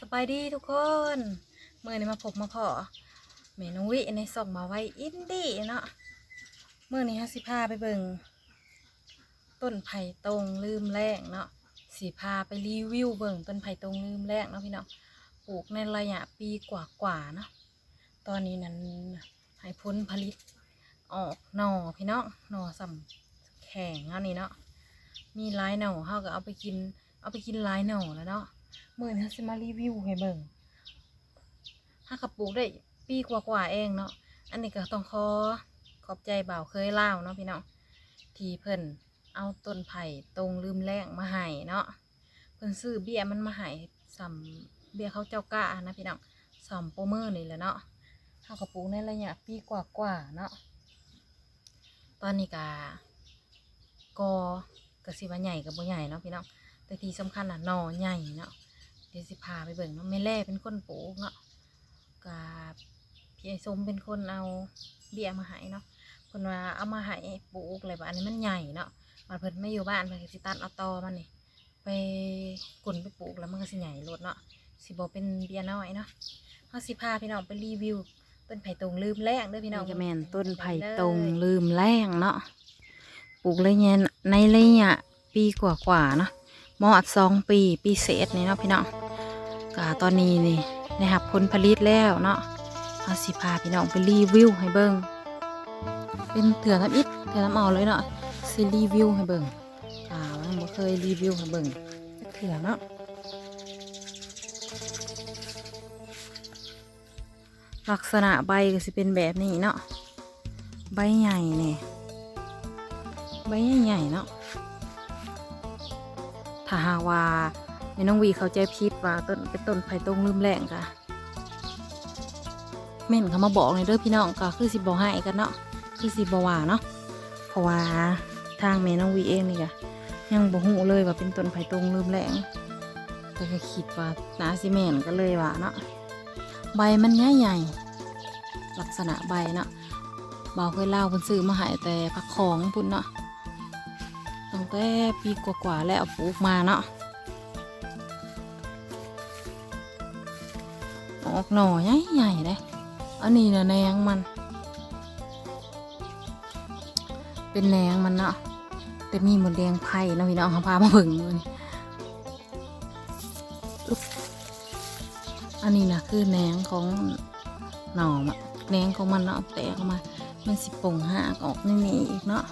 สบายดีทุกคนเมื่อนี้มาพบมาพอเมนูวิในส่งมาไว้อินดี้เนาะเมื่อนี้ฮะสิพาไปเบิงต้นไผ่ตรงลืมแรงเนาะสิพาไปรีวิวเบิงต้นไผ่ตรงลืมแรงเนาะพี่น้องปลูกในระยะปีกว่าๆเนาะตอนนี้นั้นให้พ้นผลิตออกหน่อพี่น้องหน่อสำแข็งอันนี้เนาะมีลายหน่อเฮาก็เอาไปกิน เอาไปกินลายหน่อแล้วเนาะ มื่อนี้จะมารีวิวให้เบิ่งถ้าขับปลูกได้ปีกว่าๆเองเนาะ อันนี้ก็ต้องขอขอบใจบ่าวเคยเล่าเนาะพี่น้อง ที่เพิ่นเอาต้นไผ่ตรงลืมแรงมาให้เนาะ เพิ่นซื้อเบี้ยมันมาให้สำเบี้ยเขาเจ้าก้านะพี่น้องสำโปรเมอร์นี่แหละเนาะถ้าขับปลูกในระยะปีกว่าๆเนาะ ตอนนี้ก็ก็กสิว่าใหญ่กับบ่ใหญ่เนาะพี่น้อง แต่ที่สำคัญอะหนอใหญ่เนาะ ดี๋ยวสิพาไปเบิ่งเนาะแม่แร่เป็นคนปลูกเนาะกับพี่ไอ้ส้มเป็นคนเอาเบี้ยมาให้เนาะเพิ่นว่าเอามาให้ปลูกอะไรแบบอันนี้มันใหญ่เนาะมันเพิ่นไม่อยู่บ้านเพิ่นก็สิตัดเอาตอมันนี่ไปกลนไปปลูกแล้วมันก็สิใหญ่โลดเนาะสิบ่เป็นเบี้ยน้อยเนาะเฮาสิพาพี่น้องไปรีวิวต้นไผ่ตรงลืมแรงเด้อพี่น้องนี่ก็แม่นต้นไผ่ตรงลืมแรงเนาะปลูกเลยเนี่ยในระยะปีกว่าๆเนาะมอดสองปี ปีเศษนี่เนาะพี่น้อง กาตอนนี้นี่นะครับผลผลิตแล้วเนาะเอาสิพาพี่น้องไปรีวิวให้เบิ่งเป็นเถื่อทำอิดเถื่อทำเอาเลยเนาะสิรีวิวให้เบิ่งอ่าว่าบ่เคยรีวิวให้เบิ่งเถื่อนเนาะลักษณะใบก็สิเป็นแบบนี้เนาะใบใหญ่เนี่ยใบใหญ่ๆเนาะถ้าหากว่า แม่น้องวีเขาใจผิดว่าต้นเป็นต้นไผ่ตรงลืมแรงกะเม่นเขามาบอกเลยเด้อพี่น้องก็คือสิบอกให้กันเนาะคือสิบอว่าเนาะเพราะว่าทางแม่น้องวีเองนี่กะยังบ่ฮู้เลยว่าเป็นต้นไผ่ตรงลืมแรงแต่ก็คิดว่านาซิเมนก็เลยว่าเนาะใบมันใหญ่ใหญ่ๆลักษณะใบเนาะบ่าเคยเล่าเพิ่นซื้อมาให้แต่พักของพุ่นเนาะตั้งแต่ปีกว่าๆแล้วปลูกมาเนาะ ออกหน่อใหญ่ๆเลยอันนี้นะแหนงมัน เป็นแหนงมันเนาะแต่มีหมดแดงไผ่เนาะพี่น้องพามาเบิ่งมือนี่อึ๊บอันนี้นะคือแหนงของหน่อมะแหนงของมันเนาะแตกออกมา มันสิป่งหากออกนี่นี่อีกเนาะ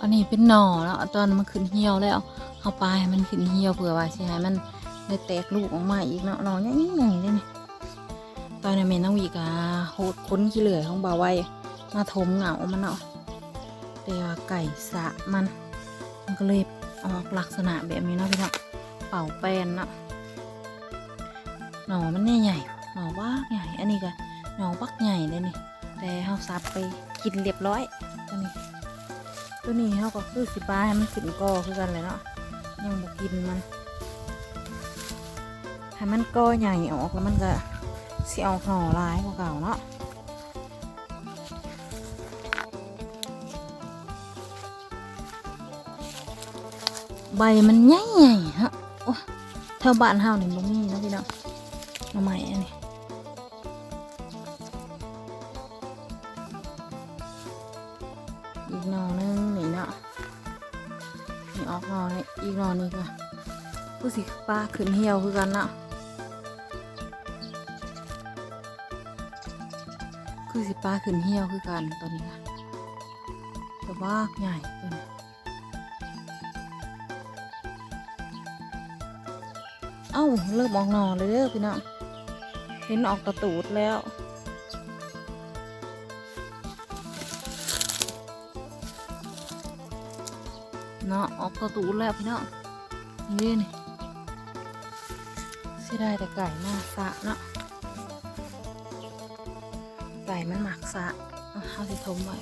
อันนี้เป็นหน่อแล้วตอนมันขึ้นเหี่ยวแล้ว เอาปลายมันขึ้นเหี่ยวเผื่อว่าใช่ไหมมันได้แตกลูกออกมาอีกเนาะหน่อใหญ่ๆเลยนี่ตอนนี้แม่น้องวีกาโหดค้นขี้เหลือของบ่าวไว้มาถมเหงามันเนาะแต่ว่าไก่สะมัน มันก็เลยออกลักษณะแบบนี้เนาะพี่เนาะเป่าแป้นเนาะหน่อมันใหญ่หน่อบักใหญ่อันนี้ก็หน่อบักใหญ่เลยนี่แต่เฮาซับไปกินเรียบร้อยตัวนี้ตัวนี้เขาก็คือสิปลาให้มันขึ้นกอคือกันเลยเนาะ ยังบกินมันให้มันกอใหญ่ออกแล้วมันก็สิออกหน่อหลายกว่าเก่าเนาะใบมันใหญ่ใหญ่ๆฮะโอ้แถวบ้านเฮานี่บ่มีเนะพี่เนาะหน่อไม้อันนี้อีกหน่อนึงนี่เนี่ออกหน่อนี่อีกหนอนี่ก็ผู้สิปลาขึ้นเหี่ยวคือกันเนาะคือสิปลาขึ้นเหี่ยวคือกันตัวนี้ค่ะแต่ว่าใหญ่ตัวนี้เอ้าเริ่มออกหน่อเลยเด้อพี่น้องเห็นออกตะตูดแล้ว เนาะออกประตูแล้วพี่เนาะนี่นี่เสียดายแต่ไก่หน้าสะเนาะไก่มันหมักสะเอาสิทมไว้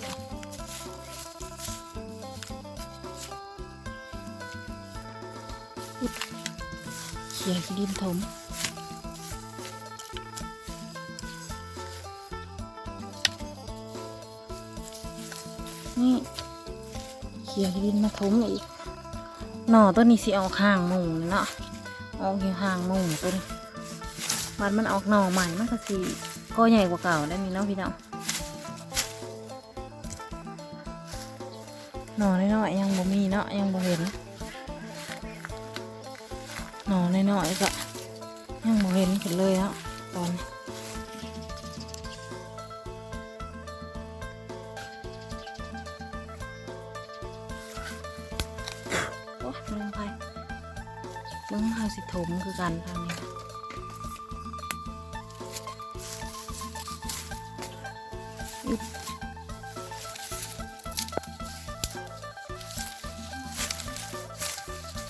เขี่ยขี้ดินถม นี่เขี่ยดินมาถมอีกหน่อต้นนี้สิออกห่างหมุงเนาะออกอยู่ห่างหมุงต้นบัดมันออกหน่อใหม่มันก็สิก็ใหญ่กว่าเก่าแล้นี่เนาะพี่เน้องหน่อน้อยๆยังบ่มีเนาะยังบ่เห็นหน่อน้อยๆก็ยังบ่เห็นขึ้นเลยเนาะตอนนี้ เบิ่งเฮาสิถมคือกันทางนี้นะอึ๊บ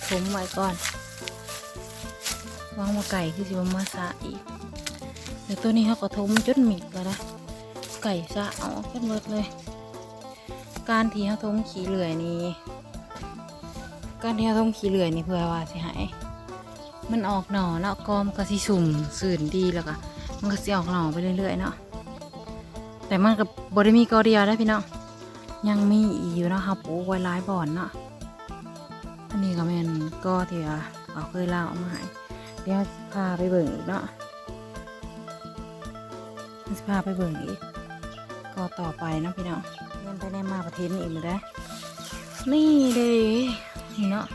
ถมไว้ก่อนวางมาไก่คือสิบมาสะอีกเดี๋ยวตัวนี้เขาก็ทมจนหมิดแล้วนะไก่สะเออกกันหมดเลย การที่เขาทมขี้เหลื่อยนี่การที่เขาทมขี้เหลื่อยนี่เพื่อว่าสิหาย มันออกหน่อเนาะกอมนก็สิสุ่มสื่นดีแล้วก็มันก็สิออกหน่อไปเรื่อยๆเนาะแต่มันกับบริมีกอเดียวได้พี่เน้องยังมีอีกอยู่เนาะครับปลูกไว้หลายบ่อนเนาะอันนี้ก็แม่นก็ที่ว่าเขาเคยเล่ามาให้เดี๋ยวพาไปเบิ่งอีกเนาะจะพาไปเบิ่งอีกก็ต่อไปนะพี่เน้องเล่นไปแน่มาประเทศนี้อีกเลยได้นี่เลยนี่เนาะ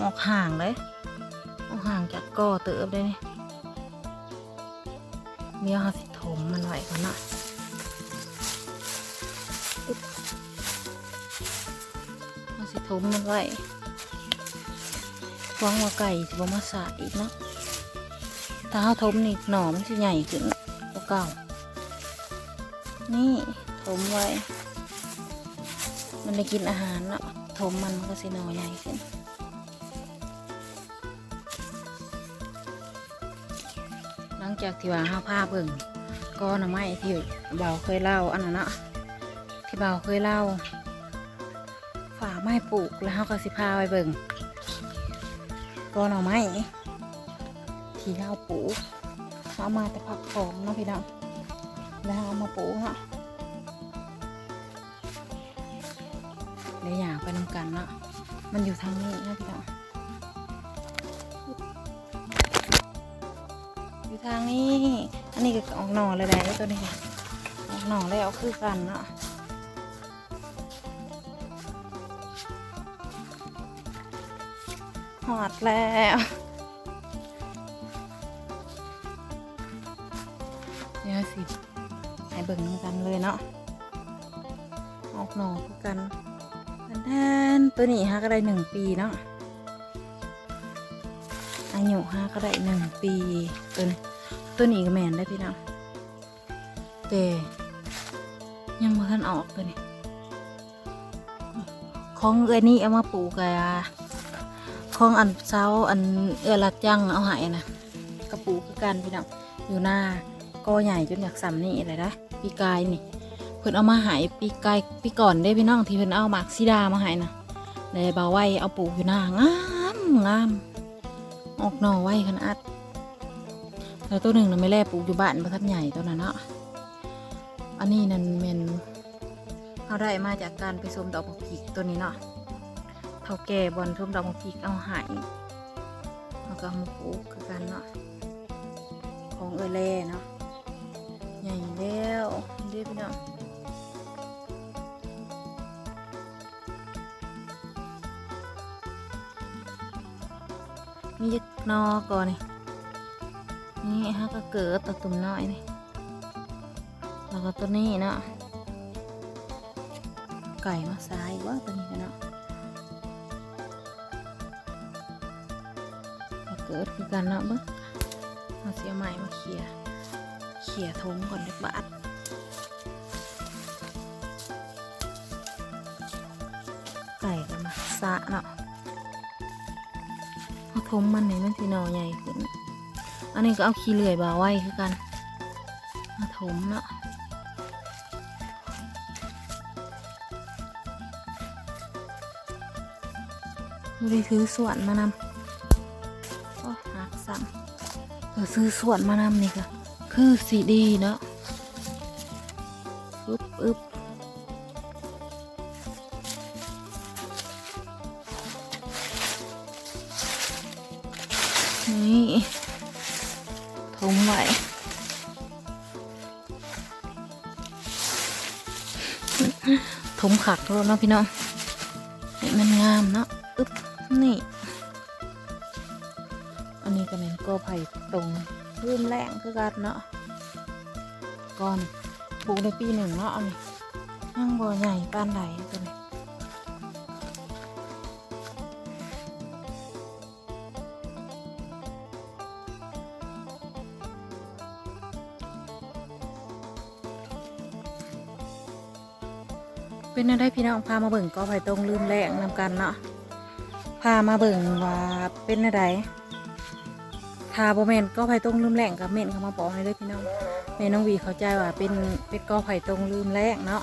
ออกห่างเลย ห่างจากก่อเติบเลยนี่เดี๋ยวเราสิถมมันไว้ก่อนเนาะอึ๊บเราสิถมมันไว้หวังว่าไก่จะบ่มาสาอีกเนาะถ้าเขาทมนี่หน่อมันจะใหญ่ขึ้นกว่าเก่า นี่ทมไว้ มันได้กินอาหารเนาะทมมันมันก็สิหน่อใหญ่ขึ้น จากที่ว่าห้าผ้าเบิ่งก็หน่อไม้ที่เบาเคยเล่าอันนั้นนะที่เบาเคยเล่าฝาไม้ปลูกแล้วเขาก็สิพาไปเบิ่งก็หน่อไม้ที่เราปลูกเอามาแต่ผักของเนาะพี่น้องแล้วเอามาปลูกเนาะเดี๋ยวอยากไปนำกันเนาะมันอยู่ทางนี้นะพี่น้อง อยู่ทางนี้ อันนี้ก็ออกหน่อเลยแหละตัวนี้ออกหน่อแล้วคือกันเนาะหอดแล้วเดี๋ยวสิให้เบิ่งน้ำกันเลยเนาะออกหน่อคือกันแทนตัวนี้ฮะก็ได้หนึ่งปีเนาะ อายุฮะก็ได้หนึ่งปีตัวนี้ตัวนี้ก็แมนได้พี่น้องแต่ยังมาทันออกตัวนี้ของเอ้นี่เอามาปลูกกะของอันเช้าอันเอือรัดยังเอาหายนะกระปูคือกันพี่น้องอยู่หน้าก็ใหญ่จนอยากสำนี่เลยนะปีกายนี่เพิ่นเอามาหายปีกายปีก่อนได้พี่น้องที่เพิ่นเอาหมากซีดามาหายนะเลยเบาไว้เอาปลูกอยู่หน้างามงาม ออกหน่อไว้ขนาดแล้วตัวหนึ่งน่ะไม่แล่ปลูกอยู่บ้านประทับใหญ่ตัวนั้นเนาะอันนี้นั่นเป็นเขาได้มาจากการไปชมดอกบักพริกตัวนี้เนาะเท่าแก่บอลชมดอกบักพริกเอาหายแล้วก็มาปลูกคือกันเนาะของเออแล่เนาะใหญ่แล้วเรียบพี่น้อง มีจะนอก่อนนี่นี่ฮะก็เกิดตัวตุ่มน้อยนี่แล้วก็ตัวนี้เนาะไก่มาซ้ายว่าตัวนี้เนาะเกิดคือกันเนาะบิ้งเอาเสียไม้มาเขี่ยเขี่ยทงก่อนเล็กบาทไก่ก็มาสะเนาะ เอาทงมันนี่มันสีหนอใหญ่ขึ้น อันนี้ก็เอาขี้เลื่อยบาไว้คือกันมาถมเนาะไม่ได้ซื้อสวนมานำโอ้หักซ้ำเออซื้อส่วนมานำนี่ก็คือสีดีเนาะอึบอึบ นี่ทมไว้ถมขักแล้วเนาะพี่น้องให้มันงามเนาะอึ๊บนี่ อันนี้ก็เป็นก็ไผ่ตรงรื่มแรงคือกันเนาะก่อนปลูกในปีหนึ่งเนาะอันนี้ยังบ่ใหญ่ปานใดตัวนี้ เป็นอะไรพี่น้องพามาเบิ่งก็ไผ่ตรงลืมแรงนำกันเนาะพามาเบิ่งว่าเป็นอะไรถ้าบ่แมนก็ไผ่ตรงลืมแรงกับเม่นเขามาบอกให้เลยพี่น้องแม่น้องวีเข้าใจว่าเป็นเป็นก็ไผ่ตรงลืมแรงเนาะ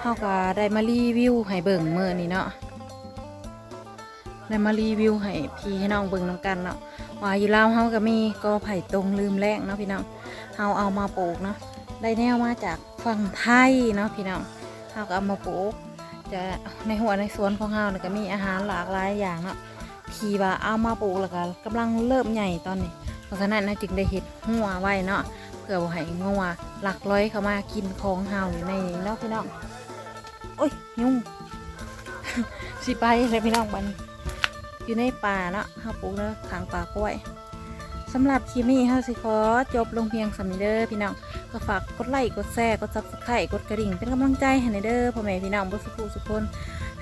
เฮาก็ได้มารีวิวให้เบิ่งมื้อนี้เนาะได้มารีวิวให้พี่ให้น้องเบิ่งนํกันเนาะว่าอยู่ลาวเฮาก็มีก็ไผ่ตรงลืมแรงเนาะพี่น้องเฮาเอามาปลูกเนาะได้แนวมาจากฝั่งไทยเนาะพี่น้อง เฮาก็เอามาปลูกจะในหัวในสวนของเฮาเนี่ยก็มีอาหารหลากหลายอย่างเนาะทีว่าเอามาปลูกแล้วก็กำลังเริ่มใหญ่ตอนนี้ เพราะฉะนั้นนะจึงได้เห็ดหัวไว้เนาะเพื่อบ่ให้งัวหลักร้อยเข้ามากินของเฮาอยู่ในนี้เนาะพี่น้องโอ้ยยุ่งสิไปเลยพี่น้องบันอยู่ในป่าเนาะเฮาปลูกแล้วขางป่ากล้วยสำหรับคลิปนี้เฮาสิขอจบลงเพียงสำนี้เด้อพี่น้อง ก็ฝากกดไลค์กดแชร์กดซับสไครต์กดกระดิ่งเป็นกำลังใจให้ในเด้อพ่อแม่พี่น้องบุสุภูสุคน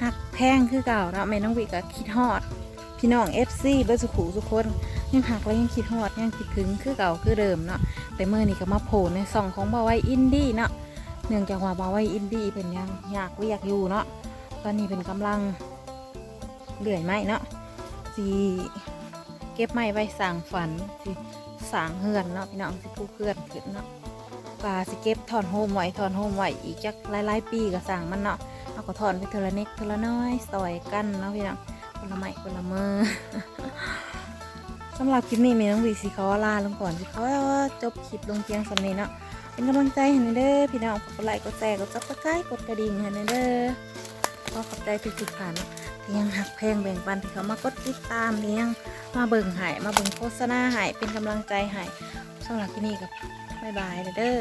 หักแพงคือเก่าเนาะแม่น้องวิก็คิดฮอด พี่น้อง FC เบิร์สุขูทุคนยังหักและยังคิดฮอดยังคิดถึงคือเก่าคือเดิมเนาะแต่เมื่อนี้ก็มาโผล่ในซองของบาไวอินดี้เนาะเนื่องจากว่าบาไวอินดี้เป็นยังอยากเรียกอยู่เนาะตอนนี้เป็นกำลังเลื่อยไม้เนาะสีเก็บไม้ไว้สางฝันสิสางเฮือนเนาะพี่น้องสิผู้เฮือนขึ้นเนาะ กาสิเก็บถอนโฮมไว้ถอนโฮมไว้อีกจักหลายๆปีก็สร้างมันเนาะเอาก็ถอนไปเทละเน็กเทละน้อยซอยกันเนาะพี่น้องคนละไม้คนละมือสำหรับคลิปนี้มีน้องวีสีขอลาลงก่อนสิขอจบคลิปลงเพียงสำนี้เนาะเป็นกำลังใจให้หน่อยเด้อพี่น้องกดไลค์กดแชร์กดซับสไครต์กดกระดิ่งให้หน่อยเด้อขอขอบใจทุกๆท่านเนาะที่ยังหักแพงแบ่งปันที่เขามากดติดตามที่ยังมาเบิ่งหายมาเบิ่งโฆษณาหายเป็นกำลังใจหายสำหรับคลิปนี้กับ บ๊ายบายเด้อ